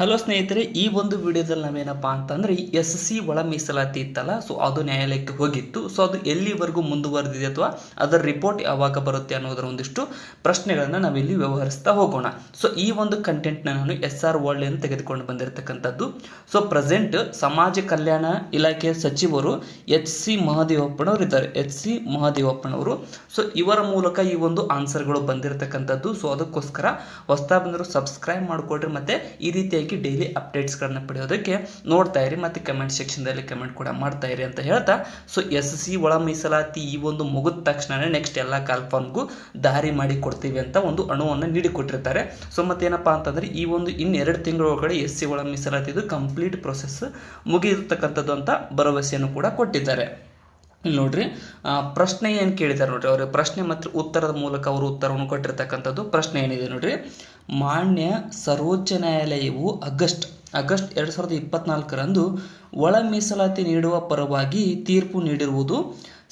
Hello ಸ್ನೇಹಿತರೆ, ಈ ಒಂದು ವಿಡಿಯೋದಲ್ಲಿ ನಾವೇನಪ್ಪ ಅಂತಂದ್ರೆ ಎಸ್ ಸಿ ಒಳ ಮೀಸಲಾತಿ ಇತ್ತಲ್ಲ ಸೊ ಅದು ನ್ಯಾಯಾಲಯಕ್ಕೆ ಹೋಗಿತ್ತು. ಸೊ ಅದು ಎಲ್ಲಿವರೆಗೂ ಮುಂದುವರೆದಿದೆ ಅಥವಾ ಅದರ ರಿಪೋರ್ಟ್ ಯಾವಾಗ ಬರುತ್ತೆ ಅನ್ನೋದರ ಒಂದಿಷ್ಟು ಪ್ರಶ್ನೆಗಳನ್ನ ನಾವಿಲ್ಲಿ ವ್ಯವಹರಿಸ್ತಾ ಹೋಗೋಣ. ಸೊ ಈ ಒಂದು ಕಂಟೆಂಟ್ನ ನಾನು ಎಸ್ ಆರ್ ವರ್ಲ್ಡ್ ತೆಗೆದುಕೊಂಡು ಬಂದಿರತಕ್ಕಂಥದ್ದು. ಸೊ ಪ್ರೆಸೆಂಟ್ ಸಮಾಜ ಕಲ್ಯಾಣ ಇಲಾಖೆಯ ಸಚಿವರು ಎಚ್ ಸಿ ಮಹಾದೇವಪ್ಪನವರು ಇದ್ದಾರೆ. H C ಮಹಾದೇವಪ್ಪನವರು. ಸೊ ಇವರ ಮೂಲಕ ಈ ಒಂದು ಆನ್ಸರ್ಗಳು ಬಂದಿರತಕ್ಕಂಥದ್ದು. ಸೊ ಅದಕ್ಕೋಸ್ಕರ ಹೊಸ್ತಾ ಬಂದರು ಸಬ್ಸ್ಕ್ರೈಬ್ ಮಾಡಿಕೊಡ್ರಿ ಮತ್ತೆ ಈ ರೀತಿಯಾಗಿ ಡೈಲಿ ಅಪ್ಡೇಟ್ಸ್ಗಳನ್ನ ಪಡೆಯೋದಕ್ಕೆ ನೋಡ್ತಾ ಇರಿ ಮತ್ತೆ ಕಮೆಂಟ್ ಸೆಕ್ಷನ್ದಲ್ಲಿ ಕಮೆಂಟ್ ಕೂಡ ಮಾಡ್ತಾ ಇರಿ ಅಂತ ಹೇಳ್ತಾ. ಸೊ ಎಸ್ ಸಿ ಒಳ ಮೀಸಲಾತಿ ಈ ಒಂದು ಮುಗಿದ ತಕ್ಷಣ ನೆಕ್ಸ್ಟ್ ಎಲ್ಲ ಕಾಲ್ಫಾರ್ಮ್ಗೂ ದಾರಿ ಮಾಡಿ ಕೊಡ್ತೀವಿ ಅಂತ ಒಂದು ಅಣುವನ್ನು ನೀಡಿಕೊಟ್ಟಿರ್ತಾರೆ. ಸೊ ಮತ್ತೇನಪ್ಪ ಅಂತಂದರೆ ಈ ಒಂದು ಇನ್ನೆರಡು ತಿಂಗಳ ಒಳಗಡೆ ಎಸ್ ಸಿ ಒಳ ಮೀಸಲಾತಿದು ಕಂಪ್ಲೀಟ್ ಪ್ರೊಸೆಸ್ ಮುಗಿದಿರ್ತಕ್ಕಂಥದ್ದು ಅಂತ ಭರವಸೆಯನ್ನು ಕೂಡ ಕೊಟ್ಟಿದ್ದಾರೆ. ಇಲ್ಲಿ ನೋಡ್ರಿ ಪ್ರಶ್ನೆ ಏನು ಕೇಳಿದ್ದಾರೆ ನೋಡ್ರಿ ಅವ್ರಿಗೆ ಪ್ರಶ್ನೆ ಮತ್ತು ಉತ್ತರದ ಮೂಲಕ ಅವರು ಉತ್ತರವನ್ನು ಕೊಟ್ಟಿರ್ತಕ್ಕಂಥದ್ದು ಪ್ರಶ್ನೆ ಏನಿದೆ ನೋಡ್ರಿ, ಮಾನ್ಯ ಸರ್ವೋಚ್ಚ ನ್ಯಾಯಾಲಯವು ಆಗಸ್ಟ್ ಆಗಸ್ಟ್ ಎರಡು ಸಾವಿರದ ಇಪ್ಪತ್ನಾಲ್ಕರಂದು ಒಳ ಮೀಸಲಾತಿ ನೀಡುವ ಪರವಾಗಿ ತೀರ್ಪು ನೀಡಿರುವುದು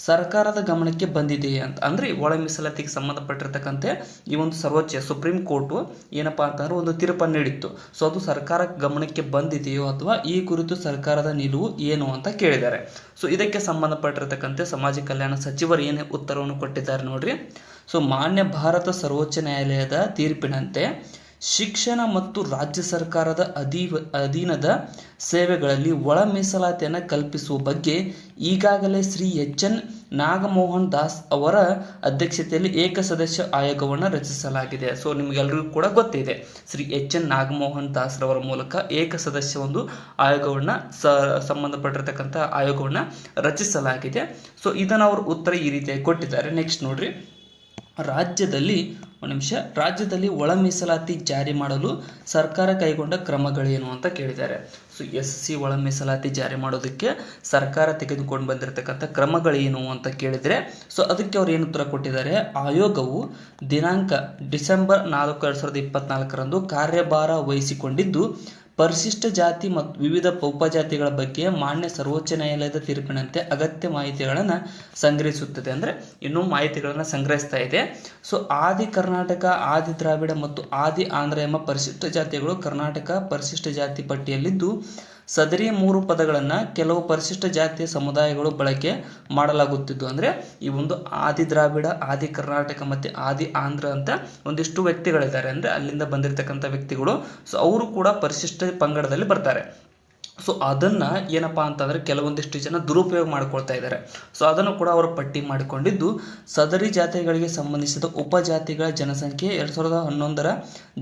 ಸರ್ಕಾರದ ಗಮನಕ್ಕೆ ಬಂದಿದೆ ಅಂತ. ಅಂದ್ರೆ ಒಳ ಮೀಸಲಾತಿಗೆ ಸಂಬಂಧಪಟ್ಟಿರ್ತಕ್ಕಂತೆ ಈ ಒಂದು ಸರ್ವೋಚ್ಚ ಸುಪ್ರೀಂ ಕೋರ್ಟು ಏನಪ್ಪಾ ಅಂತಂದ್ರೆ ಒಂದು ತೀರ್ಪನ್ನು ನೀಡಿತ್ತು. ಸೊ ಅದು ಸರ್ಕಾರ ಗಮನಕ್ಕೆ ಬಂದಿದೆಯೋ ಅಥವಾ ಈ ಕುರಿತು ಸರ್ಕಾರದ ನಿಲುವು ಏನು ಅಂತ ಕೇಳಿದ್ದಾರೆ. ಸೊ ಇದಕ್ಕೆ ಸಂಬಂಧಪಟ್ಟಿರತಕ್ಕಂತೆ ಸಮಾಜ ಕಲ್ಯಾಣ ಸಚಿವರು ಏನೇ ಉತ್ತರವನ್ನು ಕೊಟ್ಟಿದ್ದಾರೆ ನೋಡ್ರಿ. ಸೊ ಮಾನ್ಯ ಭಾರತ ಸರ್ವೋಚ್ಚ ನ್ಯಾಯಾಲಯದ ತೀರ್ಪಿನಂತೆ ಶಿಕ್ಷಣ ಮತ್ತು ರಾಜ್ಯ ಸರ್ಕಾರದ ಅಧೀವ, ಅಧೀನದ ಸೇವೆಗಳಲ್ಲಿ ಒಳ ಮೀಸಲಾತಿಯನ್ನು ಕಲ್ಪಿಸುವ ಬಗ್ಗೆ ಈಗಾಗಲೇ ಶ್ರೀ ಎಚ್ ಎನ್ ನಾಗಮೋಹನ್ ದಾಸ್ ಅವರ ಅಧ್ಯಕ್ಷತೆಯಲ್ಲಿ ಏಕಸದಸ್ಯ ಆಯೋಗವನ್ನು ರಚಿಸಲಾಗಿದೆ. ಸೊ ನಿಮಗೆಲ್ಲರಿಗೂ ಕೂಡ ಗೊತ್ತಿದೆ. ಶ್ರೀ ಎಚ್ ಎನ್ ನಾಗಮೋಹನ್ ದಾಸ್ ರವರ ಮೂಲಕ ಏಕಸದಸ್ಯ ಒಂದು ಆಯೋಗವನ್ನು ಸ ಸಂಬಂಧಪಟ್ಟಿರ್ತಕ್ಕಂಥ ಆಯೋಗವನ್ನು ರಚಿಸಲಾಗಿದೆ. ಸೊ ಇದನ್ನು ಅವರು ಉತ್ತರ ಈ ರೀತಿಯಾಗಿ ಕೊಟ್ಟಿದ್ದಾರೆ. ನೆಕ್ಸ್ಟ್ ನೋಡ್ರಿ. ರಾಜ್ಯದಲ್ಲಿ, ಒಂದು ನಿಮಿಷ, ರಾಜ್ಯದಲ್ಲಿ ಒಳ ಮೀಸಲಾತಿ ಜಾರಿ ಮಾಡಲು ಸರ್ಕಾರ ಕೈಗೊಂಡ ಕ್ರಮಗಳೇನು ಅಂತ ಕೇಳಿದ್ದಾರೆ. ಸೊ ಎಸ್ ಸಿ ಒಳ ಮೀಸಲಾತಿ ಜಾರಿ ಮಾಡೋದಕ್ಕೆ ಸರ್ಕಾರ ತೆಗೆದುಕೊಂಡು ಬಂದಿರತಕ್ಕಂಥ ಕ್ರಮಗಳೇನು ಅಂತ ಕೇಳಿದರೆ ಸೊ ಅದಕ್ಕೆ ಅವ್ರು ಏನು ಉತ್ತರ ಕೊಟ್ಟಿದ್ದಾರೆ? ಆಯೋಗವು ದಿನಾಂಕ ಡಿಸೆಂಬರ್ ನಾಲ್ಕು, ಎರಡು ಸಾವಿರದ ಇಪ್ಪತ್ನಾಲ್ಕರಂದು ಕಾರ್ಯಭಾರ ವಹಿಸಿಕೊಂಡಿದ್ದು ಪರಿಶಿಷ್ಟ ಜಾತಿ ಮತ್ತು ವಿವಿಧ ಉಪಜಾತಿಗಳ ಬಗ್ಗೆ ಮಾನ್ಯ ಸರ್ವೋಚ್ಚ ನ್ಯಾಯಾಲಯದ ತೀರ್ಪಿನಂತೆ ಅಗತ್ಯ ಮಾಹಿತಿಗಳನ್ನು ಸಂಗ್ರಹಿಸುತ್ತದೆ. ಅಂದರೆ ಇನ್ನೂ ಮಾಹಿತಿಗಳನ್ನು ಸಂಗ್ರಹಿಸ್ತಾ ಇದೆ. ಸೊ, ಆದಿ ಕರ್ನಾಟಕ, ಆದಿ ದ್ರಾವಿಡ ಮತ್ತು ಆದಿ ಆಂಧ್ರ ಎಂಬ ಪರಿಶಿಷ್ಟ ಜಾತಿಗಳು ಕರ್ನಾಟಕ ಪರಿಶಿಷ್ಟ ಜಾತಿ ಪಟ್ಟಿಯಲ್ಲಿದ್ದು ಸದರಿ ಮೂರು ಪದಗಳನ್ನು ಕೆಲವು ಪರಿಶಿಷ್ಟ ಜಾತಿಯ ಸಮುದಾಯಗಳು ಬಳಕೆ ಮಾಡಲಾಗುತ್ತಿದ್ದು ಅಂದರೆ ಈ ಒಂದು ಆದಿ ದ್ರಾವಿಡ, ಆದಿ ಕರ್ನಾಟಕ ಮತ್ತು ಆದಿ ಆಂಧ್ರ ಅಂತ ಒಂದಿಷ್ಟು ವ್ಯಕ್ತಿಗಳಿದ್ದಾರೆ. ಅಂದರೆ ಅಲ್ಲಿಂದ ಬಂದಿರತಕ್ಕಂಥ ವ್ಯಕ್ತಿಗಳು. ಸೊ ಅವರು ಕೂಡ ಪರಿಶಿಷ್ಟ ಪಂಗಡದಲ್ಲಿ ಬರ್ತಾರೆ. ಸೊ ಅದನ್ನು ಏನಪ್ಪಾ ಅಂತಂದರೆ ಕೆಲವೊಂದಿಷ್ಟು ಜನ ದುರುಪಯೋಗ ಮಾಡ್ಕೊಳ್ತಾ ಇದ್ದಾರೆ. ಸೊ ಅದನ್ನು ಕೂಡ ಅವರು ಪಟ್ಟಿ ಮಾಡಿಕೊಂಡಿದ್ದು ಸದರಿ ಜಾತಿಗಳಿಗೆ ಸಂಬಂಧಿಸಿದ ಉಪಜಾತಿಗಳ ಜನಸಂಖ್ಯೆ ಎರಡು ಸಾವಿರದ ಹನ್ನೊಂದರ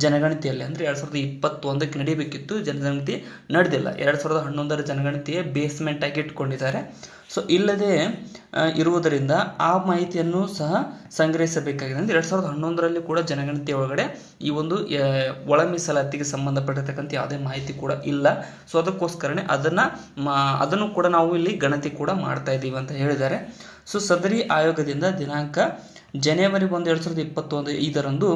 ಜನಗಣತಿಯಲ್ಲಿ ಅಂದರೆ ಎರಡು ಸಾವಿರದ ಇಪ್ಪತ್ತೊಂದಕ್ಕೆ ನಡೀಬೇಕಿತ್ತು ಜನಗಣತಿ ನಡೆದಿಲ್ಲ. ಎರಡು ಸಾವಿರದ ಹನ್ನೊಂದರ ಜನಗಣತಿಯೇ ಬೇಸ್ಮೆಂಟ್ ಆಗಿ ಇಟ್ಕೊಂಡಿದ್ದಾರೆ. ಸೊ ಇಲ್ಲದೆ ಇರುವುದರಿಂದ ಆ ಮಾಹಿತಿಯನ್ನು ಸಹ ಸಂಗ್ರಹಿಸಬೇಕಾಗಿದೆ ಅಂದರೆ ಎರಡು ಸಾವಿರದ ಹನ್ನೊಂದರಲ್ಲಿ ಕೂಡ ಜನಗಣತಿ ಒಳಗಡೆ ಈ ಒಂದು ಒಳ ಮೀಸಲಾತಿಗೆ ಸಂಬಂಧಪಟ್ಟಿರ್ತಕ್ಕಂಥ ಯಾವುದೇ ಮಾಹಿತಿ ಕೂಡ ಇಲ್ಲ. ಸೊ ಅದಕ್ಕೋಸ್ಕರನೇ ಅದನ್ನು ಅದನ್ನು ಕೂಡ ನಾವು ಇಲ್ಲಿ ಗಣತಿ ಕೂಡ ಮಾಡ್ತಾ ಇದ್ದೀವಿ ಅಂತ ಹೇಳಿದ್ದಾರೆ. ಸೊ ಸದರಿ ಆಯೋಗದಿಂದ ದಿನಾಂಕ ಜನವರಿ ಒಂದು ಎರಡು ಸಾವಿರದ ಇಪ್ಪತ್ತೊಂದು ಐದರಂದು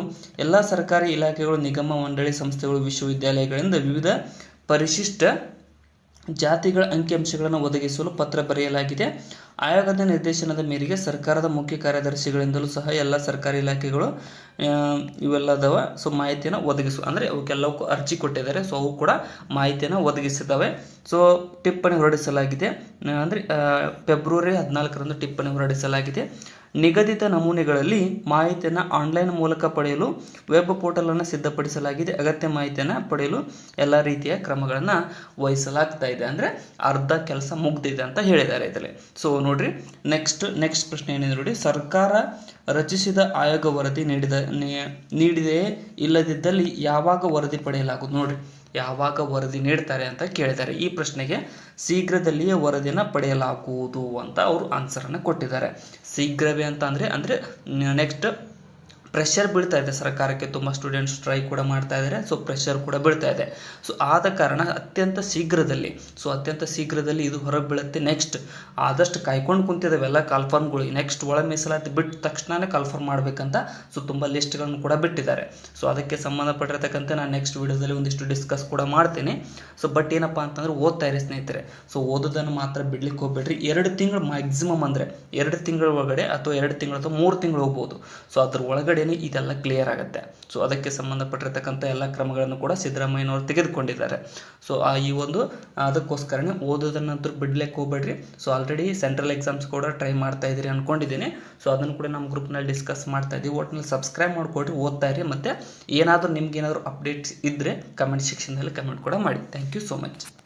ಎಲ್ಲ ಸರ್ಕಾರಿ ಇಲಾಖೆಗಳು, ನಿಗಮ, ಮಂಡಳಿ, ಸಂಸ್ಥೆಗಳು, ವಿಶ್ವವಿದ್ಯಾಲಯಗಳಿಂದ ವಿವಿಧ ಪರಿಶಿಷ್ಟ ಜಾತಿಗಳ ಅಂಕಿಅಂಶಗಳನ್ನು ಒದಗಿಸಲು ಪತ್ರ ಬರೆಯಲಾಗಿದೆ. ಆಯೋಗದ ನಿರ್ದೇಶನದ ಮೇರೆಗೆ ಸರ್ಕಾರದ ಮುಖ್ಯ ಕಾರ್ಯದರ್ಶಿಗಳಿಂದಲೂ ಸಹ ಎಲ್ಲ ಸರ್ಕಾರಿ ಇಲಾಖೆಗಳು ಇವೆಲ್ಲದವ, ಸೊ ಮಾಹಿತಿಯನ್ನು ಒದಗಿಸು, ಅಂದರೆ ಅವಕ್ಕೆಲ್ಲವಕ್ಕೂ ಅರ್ಜಿ ಕೊಟ್ಟಿದ್ದಾರೆ. ಸೊ ಅವು ಕೂಡ ಮಾಹಿತಿಯನ್ನು ಒದಗಿಸಿದ್ದಾವೆ. ಸೊ ಟಿಪ್ಪಣಿ ಹೊರಡಿಸಲಾಗಿದೆ. ಅಂದರೆ ಫೆಬ್ರವರಿ ಹದಿನಾಲ್ಕರಂದು ಟಿಪ್ಪಣಿ ಹೊರಡಿಸಲಾಗಿದೆ. ನಿಗದಿತ ನಮೂನೆಗಳಲ್ಲಿ ಮಾಹಿತಿಯನ್ನು ಆನ್ಲೈನ್ ಮೂಲಕ ಪಡೆಯಲು ವೆಬ್ ಪೋರ್ಟಲನ್ನು ಸಿದ್ಧಪಡಿಸಲಾಗಿದೆ. ಅಗತ್ಯ ಮಾಹಿತಿಯನ್ನು ಪಡೆಯಲು ಎಲ್ಲ ರೀತಿಯ ಕ್ರಮಗಳನ್ನು ವಹಿಸಲಾಗ್ತಾ ಇದೆ. ಅಂದರೆ ಅರ್ಧ ಕೆಲಸ ಮುಗ್ದಿದೆ ಅಂತ ಹೇಳಿದ್ದಾರೆ ಇದರಲ್ಲಿ. ಸೊ ನೋಡ್ರಿ ನೆಕ್ಸ್ಟ್ ನೆಕ್ಸ್ಟ್ ಪ್ರಶ್ನೆ ಏನಿದೆ ನೋಡಿ. ಸರ್ಕಾರ ರಚಿಸಿದ ಆಯೋಗ ವರದಿ ನೀಡಿದ ನೀಡಿದೆಯೇ ಇಲ್ಲದಿದ್ದಲ್ಲಿ ಯಾವಾಗ ವರದಿ ಪಡೆಯಲಾಗುವುದು? ನೋಡ್ರಿ. ಯಾವಾಗ ವರದಿ ನೀಡ್ತಾರೆ ಅಂತ ಕೇಳಿದ್ದಾರೆ. ಈ ಪ್ರಶ್ನೆಗೆ ಶೀಘ್ರದಲ್ಲಿಯೇ ವರದಿನ ಪಡೆಯಲಾಗುವುದು ಅಂತ ಅವರು ಆನ್ಸರನ್ನು ಕೊಟ್ಟಿದ್ದಾರೆ. ಶೀಘ್ರವೇ ಅಂತ ಅಂದರೆ ಅಂದರೆ ನೆಕ್ಸ್ಟ್ ಪ್ರೆಷರ್ ಬೀಳ್ತಾ ಇದೆ. ಸರ್ಕಾರಕ್ಕೆ ತುಂಬ ಸ್ಟೂಡೆಂಟ್ಸ್ ಸ್ಟ್ರೈಕ್ ಕೂಡ ಮಾಡ್ತಾ ಇದ್ದಾರೆ ಸೊ ಪ್ರೆಷರ್ ಕೂಡ ಬೀಳ್ತಾ ಇದೆ. ಸೊ ಆದ ಕಾರಣ ಅತ್ಯಂತ ಶೀಘ್ರದಲ್ಲಿ ಸೊ ಅತ್ಯಂತ ಶೀಘ್ರದಲ್ಲಿ ಇದು ಹೊರಗೆ ಬೀಳುತ್ತೆ ನೆಕ್ಸ್ಟ್ ಆದಷ್ಟು ಕಾಯ್ಕೊಂಡು ಕುಂತಿದ್ದಾವೆ ಎಲ್ಲ ಕಾಲ್ಫಾರ್ಮ್ಗಳು ನೆಕ್ಸ್ಟ್ ಒಳ ಮೀಸಲಾತಿ ಬಿಟ್ಟ ತಕ್ಷಣನೇ ಕಾಲ್ಫಾರ್ಮ್ ಮಾಡಬೇಕಂತ ಸೊ ತುಂಬ ಲಿಸ್ಟ್ಗಳನ್ನು ಕೂಡ ಬಿಟ್ಟಿದ್ದಾರೆ. ಸೊ ಅದಕ್ಕೆ ಸಂಬಂಧಪಟ್ಟಿರತಕ್ಕಂಥ ನಾನು ನೆಕ್ಸ್ಟ್ ವಿಡಿಯೋದಲ್ಲಿ ಒಂದಿಷ್ಟು ಡಿಸ್ಕಸ್ ಕೂಡ ಮಾಡ್ತೀನಿ. ಸೊ ಬಟ್ ಏನಪ್ಪ ಅಂತಂದ್ರೆ, ಓದ್ತಾ ಇರಿ ಸ್ನೇಹಿತರೆ. ಸೊ ಓದೋದನ್ನು ಮಾತ್ರ ಬಿಡ್ಲಿಕ್ಕೆ ಹೋಗ್ಬೇಡ್ರಿ. ಎರಡು ತಿಂಗಳು ಮ್ಯಾಕ್ಸಿಮಮ್ ಅಂದರೆ ಎರಡು ತಿಂಗಳ ಒಳಗಡೆ ಅಥವಾ ಎರಡು ತಿಂಗಳು ಅಥವಾ ಮೂರು ತಿಂಗಳು ಹೋಗ್ಬೋದು. ಸೊ ಅದ್ರ ಒಳಗಡೆ ಕಡೆನೇ ಇದೆಲ್ಲ ಕ್ಲಿಯರ್ ಆಗುತ್ತೆ. ಸೊ ಅದಕ್ಕೆ ಸಂಬಂಧಪಟ್ಟಿರತಕ್ಕಂಥ ಎಲ್ಲ ಕ್ರಮಗಳನ್ನು ಕೂಡ ಸಿದ್ದರಾಮಯ್ಯನವರು ತೆಗೆದುಕೊಂಡಿದ್ದಾರೆ. ಸೊ ಆ ಈ ಒಂದು ಅದಕ್ಕೋಸ್ಕರನೇ ಓದೋದನ್ನಂತೂ ಬಿಡ್ಲಿಕ್ಕೆ ಹೋಗ್ಬೇಡ್ರಿ. ಸೊ ಆಲ್ರೆಡಿ ಸೆಂಟ್ರಲ್ ಎಕ್ಸಾಮ್ಸ್ ಕೂಡ ಟ್ರೈ ಮಾಡ್ತಾ ಇದ್ದೀರಿ ಅಂದ್ಕೊಂಡಿದ್ದೀನಿ ಸೊ ಅದನ್ನು ಕೂಡ ನಮ್ಮ ಗ್ರೂಪ್ನಲ್ಲಿ ಡಿಸ್ಕಸ್ ಮಾಡ್ತಾ ಇದ್ದೀವಿ. ಒಟ್ಟಿನಲ್ಲಿ ಸಬ್ಸ್ಕ್ರೈಬ್ ಮಾಡಿಕೊಡ್ರಿ ಓದ್ತಾ ಇರಿ. ಮತ್ತು ಏನಾದರೂ ನಿಮ್ಗೆ ಏನಾದರೂ ಅಪ್ಡೇಟ್ಸ್ ಇದ್ದರೆ ಕಮೆಂಟ್ ಸೆಕ್ಷನ್ನಲ್ಲಿ ಕಮೆಂಟ್ ಕೂಡ ಮಾಡಿ. Thank you so much